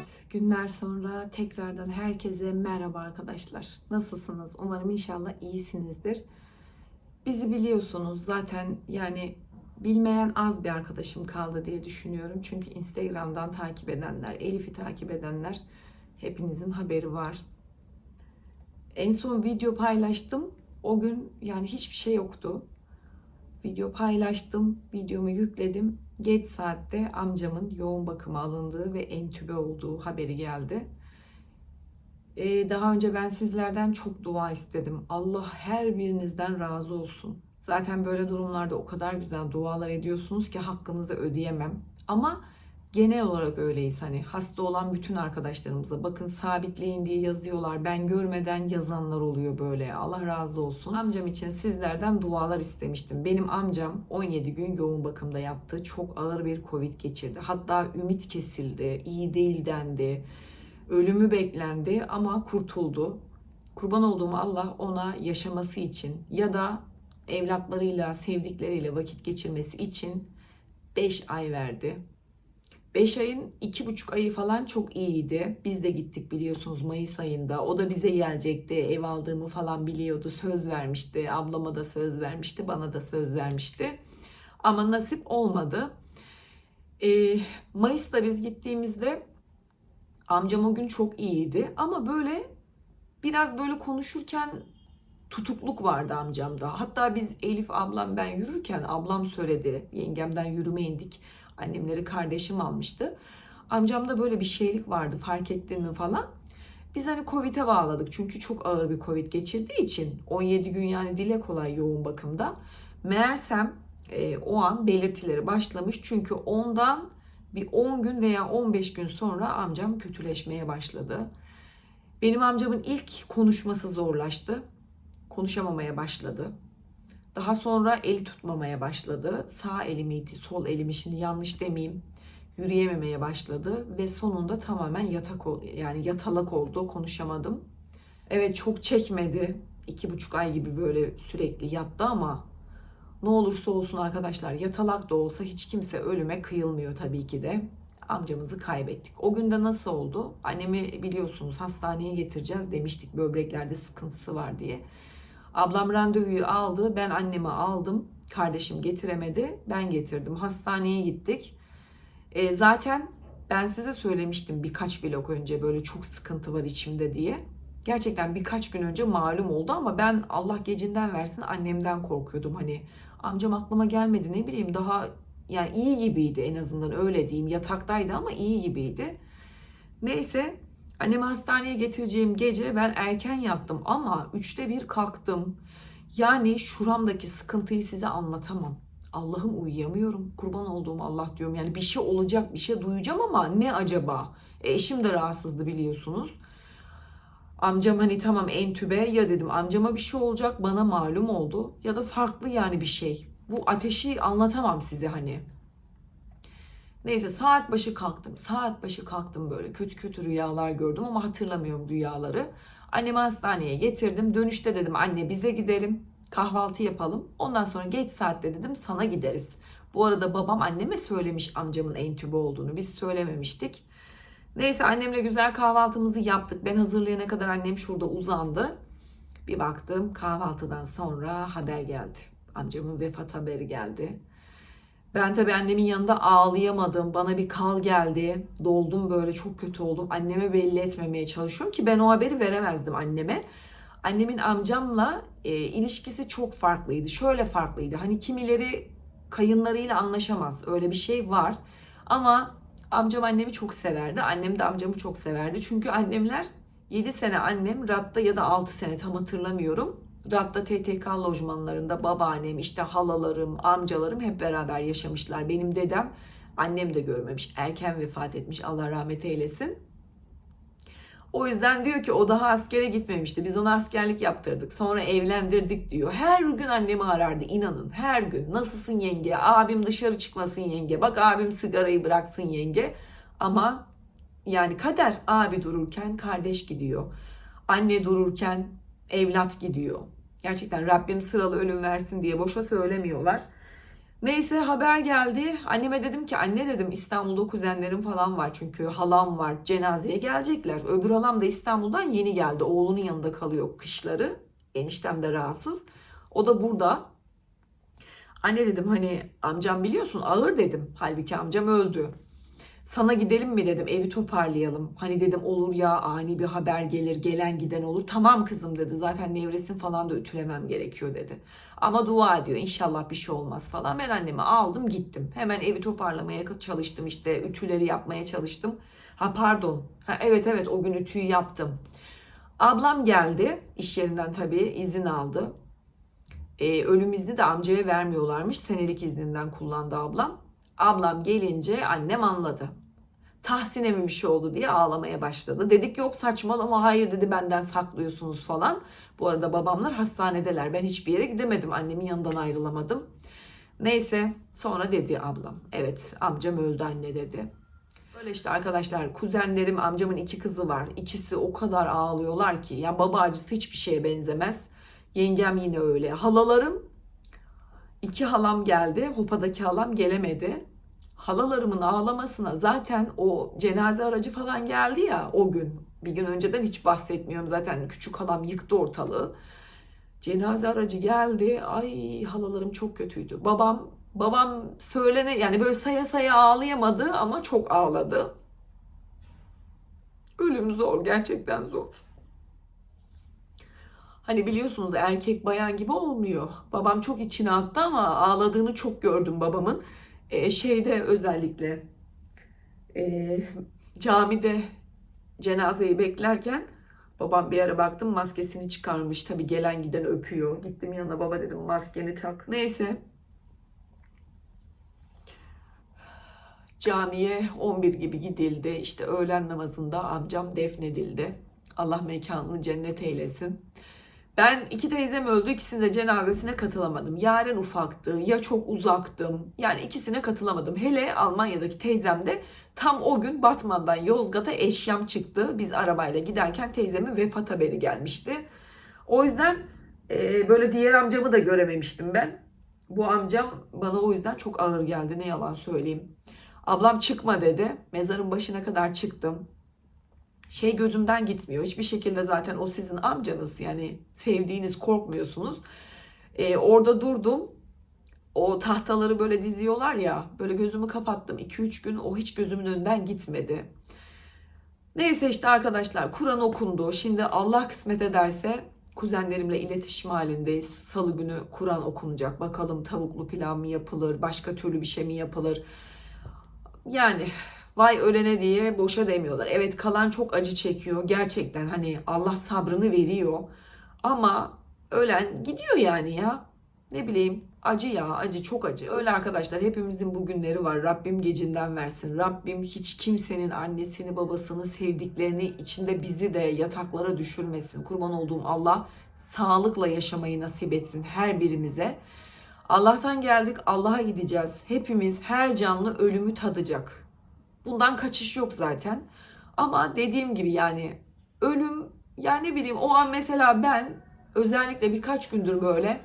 Evet, günler sonra tekrardan herkese merhaba arkadaşlar. Nasılsınız? Umarım inşallah iyisinizdir. Bizi biliyorsunuz zaten yani bilmeyen az bir arkadaşım kaldı diye düşünüyorum. Çünkü Instagram'dan takip edenler, Elif'i takip edenler hepinizin haberi var. En son video paylaştım. O gün yani hiçbir şey yoktu. Video paylaştım, videomu yükledim. Geç saatte amcamın yoğun bakıma alındığı ve entübe olduğu haberi geldi. Ee, daha önce ben sizlerden çok dua istedim. Allah her birinizden razı olsun. Zaten böyle durumlarda o kadar güzel dualar ediyorsunuz ki hakkınızı ödeyemem. Ama genel olarak öyleyiz hani hasta olan bütün arkadaşlarımıza bakın sabitleyin diye yazıyorlar. Ben görmeden yazanlar oluyor böyle. Allah razı olsun. Amcam için sizlerden dualar istemiştim. Benim amcam 17 gün yoğun bakımda yattı. Çok ağır bir covid geçirdi. Hatta ümit kesildi. iyi değil dendi. Ölümü beklendi ama kurtuldu. Kurban olduğum Allah ona yaşaması için ya da evlatlarıyla, sevdikleriyle vakit geçirmesi için 5 ay verdi. 5 ayın 2,5 ayı falan çok iyiydi. Biz de gittik biliyorsunuz Mayıs ayında. O da bize gelecekti. Ev aldığımı falan biliyordu. Söz vermişti. Ablama da söz vermişti. Bana da söz vermişti. Ama nasip olmadı. Ee, Mayıs'ta biz gittiğimizde amcam o gün çok iyiydi. Ama böyle biraz böyle konuşurken tutukluk vardı amcamda. Hatta biz Elif ablam ben yürürken ablam söyledi. Yengemden yürüme indik. Annemleri kardeşim almıştı. Amcamda böyle bir şeylik vardı fark ettin mi falan. Biz hani Covid'e bağladık çünkü çok ağır bir Covid geçirdiği için 17 gün yani dile kolay yoğun bakımda. Meğersem e, o an belirtileri başlamış çünkü ondan bir 10 gün veya 15 gün sonra amcam kötüleşmeye başladı. Benim amcamın ilk konuşması zorlaştı. Konuşamamaya başladı. Daha sonra eli tutmamaya başladı. Sağ eli miydi, sol eli mi şimdi yanlış demeyeyim. Yürüyememeye başladı ve sonunda tamamen yatak ol- yani yatalak oldu. Konuşamadım. Evet çok çekmedi. iki buçuk ay gibi böyle sürekli yattı ama ne olursa olsun arkadaşlar yatalak da olsa hiç kimse ölüme kıyılmıyor tabii ki de. Amcamızı kaybettik. O günde nasıl oldu? Annemi biliyorsunuz hastaneye getireceğiz demiştik böbreklerde sıkıntısı var diye. Ablam randevuyu aldı. Ben annemi aldım. Kardeşim getiremedi. Ben getirdim. Hastaneye gittik. E, zaten ben size söylemiştim birkaç blok önce böyle çok sıkıntı var içimde diye. Gerçekten birkaç gün önce malum oldu ama ben Allah gecinden versin annemden korkuyordum. Hani amcam aklıma gelmedi ne bileyim daha yani iyi gibiydi en azından öyle diyeyim. Yataktaydı ama iyi gibiydi. Neyse Annemi hastaneye getireceğim gece ben erken yattım ama üçte bir kalktım. Yani şuramdaki sıkıntıyı size anlatamam. Allah'ım uyuyamıyorum. Kurban olduğum Allah diyorum. Yani bir şey olacak, bir şey duyacağım ama ne acaba? E, eşim de rahatsızdı biliyorsunuz. Amcam hani tamam entübe ya dedim amcama bir şey olacak bana malum oldu. Ya da farklı yani bir şey. Bu ateşi anlatamam size hani. Neyse saat başı kalktım. Saat başı kalktım böyle kötü kötü rüyalar gördüm ama hatırlamıyorum rüyaları. Annemi hastaneye getirdim. Dönüşte dedim anne bize gidelim. Kahvaltı yapalım. Ondan sonra geç saatte dedim sana gideriz. Bu arada babam anneme söylemiş amcamın entübe olduğunu. Biz söylememiştik. Neyse annemle güzel kahvaltımızı yaptık. Ben hazırlayana kadar annem şurada uzandı. Bir baktım kahvaltıdan sonra haber geldi. Amcamın vefat haberi geldi. Ben tabii annemin yanında ağlayamadım. Bana bir kal geldi. Doldum böyle çok kötü oldum. Anneme belli etmemeye çalışıyorum ki ben o haberi veremezdim anneme. Annemin amcamla e, ilişkisi çok farklıydı. Şöyle farklıydı. Hani kimileri kayınlarıyla anlaşamaz. Öyle bir şey var. Ama amcam annemi çok severdi. Annem de amcamı çok severdi. Çünkü annemler 7 sene annem Rat'ta ya da 6 sene tam hatırlamıyorum. Rat'ta TTK lojmanlarında babaannem, işte halalarım, amcalarım hep beraber yaşamışlar. Benim dedem, annem de görmemiş. Erken vefat etmiş. Allah rahmet eylesin. O yüzden diyor ki o daha askere gitmemişti. Biz ona askerlik yaptırdık. Sonra evlendirdik diyor. Her gün annemi arardı inanın. Her gün. Nasılsın yenge? Abim dışarı çıkmasın yenge. Bak abim sigarayı bıraksın yenge. Ama yani kader abi dururken kardeş gidiyor. Anne dururken evlat gidiyor. Gerçekten Rabbim sıralı ölüm versin diye boşa söylemiyorlar. Neyse haber geldi. Anneme dedim ki anne dedim İstanbul'da kuzenlerim falan var. Çünkü halam var. Cenazeye gelecekler. Öbür halam da İstanbul'dan yeni geldi. Oğlunun yanında kalıyor kışları. Eniştem de rahatsız. O da burada. Anne dedim hani amcam biliyorsun ağır dedim. Halbuki amcam öldü. Sana gidelim mi dedim evi toparlayalım. Hani dedim olur ya ani bir haber gelir gelen giden olur. Tamam kızım dedi zaten nevresim falan da ütülemem gerekiyor dedi. Ama dua ediyor inşallah bir şey olmaz falan. Ben annemi aldım gittim. Hemen evi toparlamaya çalıştım işte ütüleri yapmaya çalıştım. Ha pardon. Ha, evet evet o gün ütüyü yaptım. Ablam geldi iş yerinden tabii izin aldı. Ee, ölüm izni de amcaya vermiyorlarmış. Senelik izninden kullandı ablam. Ablam gelince annem anladı. Tahsin'e mi bir şey oldu diye ağlamaya başladı. Dedik yok saçmalama hayır dedi benden saklıyorsunuz falan. Bu arada babamlar hastanedeler. Ben hiçbir yere gidemedim. Annemin yanından ayrılamadım. Neyse sonra dedi ablam. Evet amcam öldü anne dedi. Böyle işte arkadaşlar kuzenlerim amcamın iki kızı var. İkisi o kadar ağlıyorlar ki. Ya baba acısı hiçbir şeye benzemez. Yengem yine öyle. Halalarım iki halam geldi. Hopa'daki halam gelemedi. Halalarımın ağlamasına zaten o cenaze aracı falan geldi ya o gün. Bir gün önceden hiç bahsetmiyorum zaten küçük halam yıktı ortalığı. Cenaze aracı geldi. Ay halalarım çok kötüydü. Babam babam söylene yani böyle saya saya ağlayamadı ama çok ağladı. Ölüm zor gerçekten zor. Hani biliyorsunuz erkek bayan gibi olmuyor. Babam çok içine attı ama ağladığını çok gördüm babamın. Ee, şeyde özellikle e, camide cenazeyi beklerken babam bir ara baktım maskesini çıkarmış. Tabii gelen giden öpüyor. Gittim yanına baba dedim maskeni tak. Neyse. Camiye 11 gibi gidildi. İşte öğlen namazında amcam defnedildi. Allah mekanını cennet eylesin. Ben iki teyzem öldü. ikisinin de cenazesine katılamadım. Yaren ufaktı. Ya çok uzaktım. Yani ikisine katılamadım. Hele Almanya'daki teyzem de tam o gün Batman'dan Yozgat'a eşyam çıktı. Biz arabayla giderken teyzemin vefat haberi gelmişti. O yüzden e, böyle diğer amcamı da görememiştim ben. Bu amcam bana o yüzden çok ağır geldi. Ne yalan söyleyeyim. Ablam çıkma dedi. Mezarın başına kadar çıktım şey gözümden gitmiyor. Hiçbir şekilde zaten o sizin amcanız yani sevdiğiniz korkmuyorsunuz. Ee, orada durdum. O tahtaları böyle diziyorlar ya böyle gözümü kapattım. 2-3 gün o hiç gözümün önünden gitmedi. Neyse işte arkadaşlar Kur'an okundu. Şimdi Allah kısmet ederse kuzenlerimle iletişim halindeyiz. Salı günü Kur'an okunacak. Bakalım tavuklu pilav mı yapılır, başka türlü bir şey mi yapılır? Yani vay ölene diye boşa demiyorlar. Evet kalan çok acı çekiyor. Gerçekten hani Allah sabrını veriyor. Ama ölen gidiyor yani ya. Ne bileyim acı ya acı çok acı. Öyle arkadaşlar hepimizin bu günleri var. Rabbim gecinden versin. Rabbim hiç kimsenin annesini babasını sevdiklerini içinde bizi de yataklara düşürmesin. Kurban olduğum Allah sağlıkla yaşamayı nasip etsin her birimize. Allah'tan geldik Allah'a gideceğiz. Hepimiz her canlı ölümü tadacak. Bundan kaçış yok zaten. Ama dediğim gibi yani ölüm yani ne bileyim o an mesela ben özellikle birkaç gündür böyle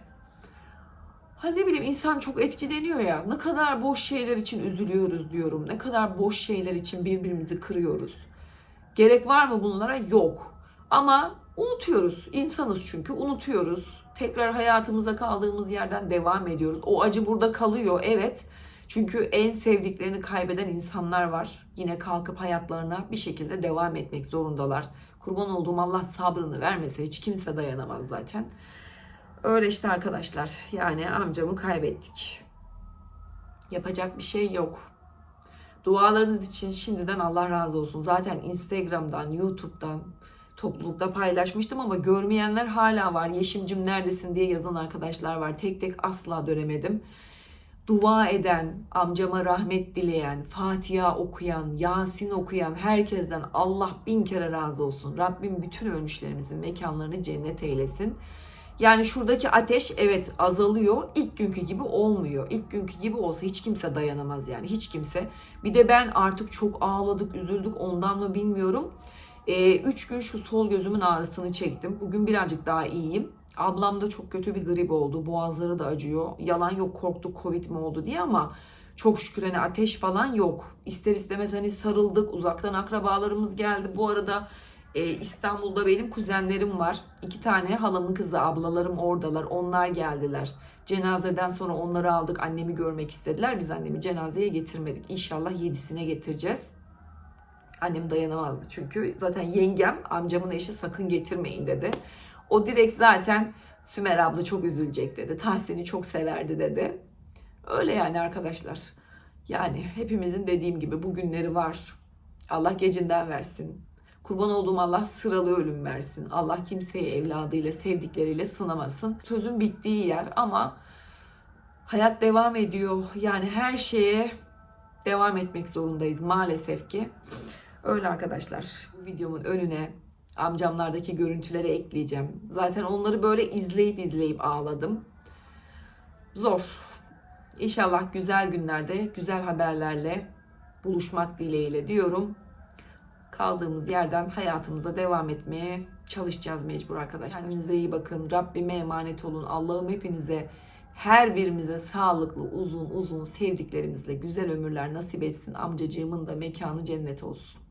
hani ne bileyim insan çok etkileniyor ya ne kadar boş şeyler için üzülüyoruz diyorum. Ne kadar boş şeyler için birbirimizi kırıyoruz. Gerek var mı bunlara? Yok. Ama unutuyoruz. İnsanız çünkü unutuyoruz. Tekrar hayatımıza kaldığımız yerden devam ediyoruz. O acı burada kalıyor evet. Çünkü en sevdiklerini kaybeden insanlar var. Yine kalkıp hayatlarına bir şekilde devam etmek zorundalar. Kurban olduğum Allah sabrını vermese hiç kimse dayanamaz zaten. Öyle işte arkadaşlar. Yani amcamı kaybettik. Yapacak bir şey yok. Dualarınız için şimdiden Allah razı olsun. Zaten Instagram'dan, YouTube'dan, toplulukta paylaşmıştım ama görmeyenler hala var. Yeşimcim neredesin diye yazan arkadaşlar var. Tek tek asla dönemedim dua eden, amcama rahmet dileyen, Fatiha okuyan, Yasin okuyan herkesten Allah bin kere razı olsun. Rabbim bütün ölmüşlerimizin mekanlarını cennet eylesin. Yani şuradaki ateş evet azalıyor. İlk günkü gibi olmuyor. İlk günkü gibi olsa hiç kimse dayanamaz yani. Hiç kimse. Bir de ben artık çok ağladık, üzüldük ondan mı bilmiyorum. 3 ee, gün şu sol gözümün ağrısını çektim. Bugün birazcık daha iyiyim. Ablamda çok kötü bir grip oldu. Boğazları da acıyor. Yalan yok korktuk Covid mi oldu diye ama çok şükür hani ateş falan yok. İster istemez hani sarıldık. Uzaktan akrabalarımız geldi. Bu arada e, İstanbul'da benim kuzenlerim var. İki tane halamın kızı ablalarım oradalar. Onlar geldiler. Cenazeden sonra onları aldık. Annemi görmek istediler. Biz annemi cenazeye getirmedik. İnşallah yedisine getireceğiz. Annem dayanamazdı çünkü zaten yengem amcamın eşi sakın getirmeyin dedi. O direkt zaten Sümer abla çok üzülecek dedi. Tahsin'i çok severdi dedi. Öyle yani arkadaşlar. Yani hepimizin dediğim gibi bugünleri var. Allah gecinden versin. Kurban olduğum Allah sıralı ölüm versin. Allah kimseyi evladıyla, sevdikleriyle sınamasın. Sözün bittiği yer ama hayat devam ediyor. Yani her şeye devam etmek zorundayız maalesef ki. Öyle arkadaşlar. Videomun önüne amcamlardaki görüntüleri ekleyeceğim. Zaten onları böyle izleyip izleyip ağladım. Zor. İnşallah güzel günlerde, güzel haberlerle buluşmak dileğiyle diyorum. Kaldığımız yerden hayatımıza devam etmeye çalışacağız mecbur arkadaşlar. Kendinize iyi bakın. Rabbime emanet olun. Allah'ım hepinize her birimize sağlıklı, uzun uzun sevdiklerimizle güzel ömürler nasip etsin. Amcacığımın da mekanı cennet olsun.